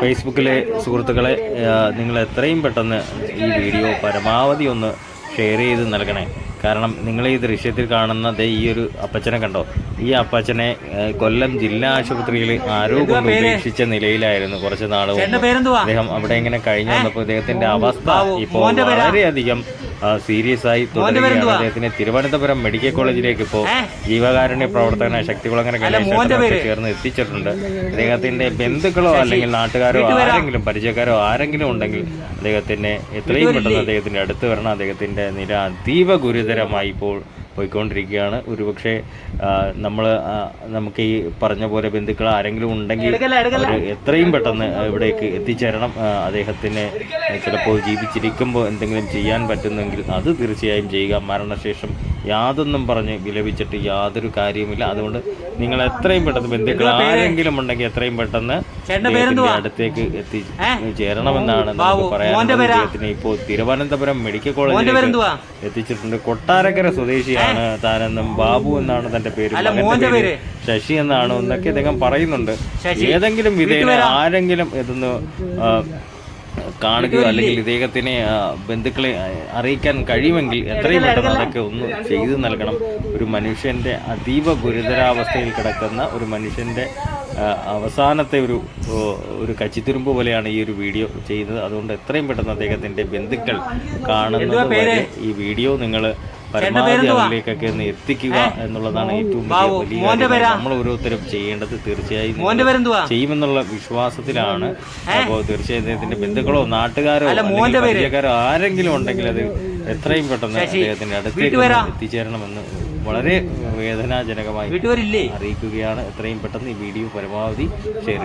ഫേസ്ബുക്കിലെ സുഹൃത്തുക്കളെ നിങ്ങൾ എത്രയും പെട്ടെന്ന് ഈ വീഡിയോ പരമാവധി ഒന്ന് ഷെയർ ചെയ്ത് നൽകണേ. കാരണം നിങ്ങൾ ഈ ദൃശ്യത്തിൽ കാണുന്ന ദേ ഈ ഒരു അപ്പച്ചനെ കണ്ടോ? ഈ അപ്പച്ചനെ കൊല്ലം ജില്ലാ ആശുപത്രിയിൽ ആരോ കൊണ്ട് ഉപേക്ഷിച്ച നിലയിലായിരുന്നു കുറച്ച് നാൾ അദ്ദേഹം അവിടെ ഇങ്ങനെ കഴിഞ്ഞു വന്നപ്പോൾ ഇദ്ദേഹത്തിന്റെ അവസ്ഥ ഇപ്പോൾ വളരെയധികം സീരിയസ് ആയി തുടരുകയാണ്. അദ്ദേഹത്തിന് തിരുവനന്തപുരം മെഡിക്കൽ കോളേജിലേക്ക് ഇപ്പോൾ ജീവകാരുണ്യ പ്രവർത്തന ശക്തികുളങ്ങര ചേർന്ന് എത്തിച്ചിട്ടുണ്ട്. അദ്ദേഹത്തിന്റെ ബന്ധുക്കളോ അല്ലെങ്കിൽ നാട്ടുകാരോ ആരെങ്കിലും പരിചയക്കാരോ ആരെങ്കിലും ഉണ്ടെങ്കിൽ അദ്ദേഹത്തിന് എത്രയും പെട്ടെന്ന് അദ്ദേഹത്തിന്റെ അടുത്ത് വരണം. അദ്ദേഹത്തിന്റെ നില അതീവ ഗുരുതരമായി ഇപ്പോൾ പോയിക്കൊണ്ടിരിക്കുകയാണ്. ഒരുപക്ഷെ നമ്മൾ നമുക്ക് ഈ പറഞ്ഞ പോലെ ബന്ധുക്കൾ ആരെങ്കിലും ഉണ്ടെങ്കിൽ എത്രയും പെട്ടെന്ന് ഇവിടേക്ക് എത്തിച്ചേരണം. അദ്ദേഹത്തിന് ചിലപ്പോൾ ജീവിച്ചിരിക്കുമ്പോൾ എന്തെങ്കിലും ചെയ്യാൻ പറ്റുന്നെങ്കിൽ അത് തീർച്ചയായും ചെയ്യുക. മരണശേഷം യാതൊന്നും പറഞ്ഞ് വിലപിച്ചിട്ട് യാതൊരു കാര്യവുമില്ല. അതുകൊണ്ട് നിങ്ങൾ എത്രയും പെട്ടെന്ന് ബന്ധുക്കൾ ആരെങ്കിലും ഉണ്ടെങ്കിൽ എത്രയും പെട്ടെന്ന് അടുത്തേക്ക് എത്തി ചേരണമെന്നാണ് നമുക്ക് പറയാൻ ഇപ്പോൾ തിരുവനന്തപുരം മെഡിക്കൽ കോളേജിൽ എത്തിച്ചിട്ടുണ്ട്. കൊട്ടാരക്കര സ്വദേശിയാണ് താനെന്നും ബാബു എന്നാണ് തന്റെ പേര് മകന്റെ പേര്. ശശി എന്നാണ് എന്നൊക്കെ അദ്ദേഹം പറയുന്നുണ്ട്. ഏതെങ്കിലും വിധേയ ആരെങ്കിലും ഇതൊന്ന് കാണുകയോ അല്ലെങ്കിൽ ഇദ്ദേഹത്തിനെ ബന്ധുക്കളെ അറിയിക്കാൻ കഴിയുമെങ്കിൽ എത്രയും പെട്ടെന്ന് അതൊക്കെ ഒന്ന് ചെയ്തു നൽകണം. ഒരു മനുഷ്യന്റെ അതീവ ഗുരുതരാവസ്ഥയിൽ കിടക്കുന്ന ഒരു മനുഷ്യന്റെ അവസാനത്തെ ഒരു ഒരു കച്ചിത്തുരുമ്പ് പോലെയാണ് ഈ ഒരു വീഡിയോ ചെയ്തത്. അതുകൊണ്ട് എത്രയും പെട്ടെന്ന് അദ്ദേഹത്തിന്റെ ബന്ധുക്കൾ കാണുന്നത് ഈ വീഡിയോ നിങ്ങൾ പരമാവധി അവരിലേക്കൊക്കെ ഒന്ന് എത്തിക്കുക എന്നുള്ളതാണ് ഏറ്റവും വലിയ വലിയ നമ്മൾ ഓരോരുത്തരും ചെയ്യേണ്ടത് തീർച്ചയായും ചെയ്യുമെന്നുള്ള വിശ്വാസത്തിലാണ്. അപ്പോൾ തീർച്ചയായും അദ്ദേഹത്തിന്റെ ബന്ധുക്കളോ നാട്ടുകാരോ പരിചയക്കാരോ ആരെങ്കിലും ഉണ്ടെങ്കിൽ അത് എത്രയും പെട്ടെന്ന് അദ്ദേഹത്തിന്റെ അടുത്തേക്ക് എത്തിച്ചേരണമെന്ന് വളരെ വേദനാജനകമായി അറിയിക്കുകയാണ്. എത്രയും പെട്ടെന്ന് ഈ വീഡിയോ പരമാവധി ഷെയർ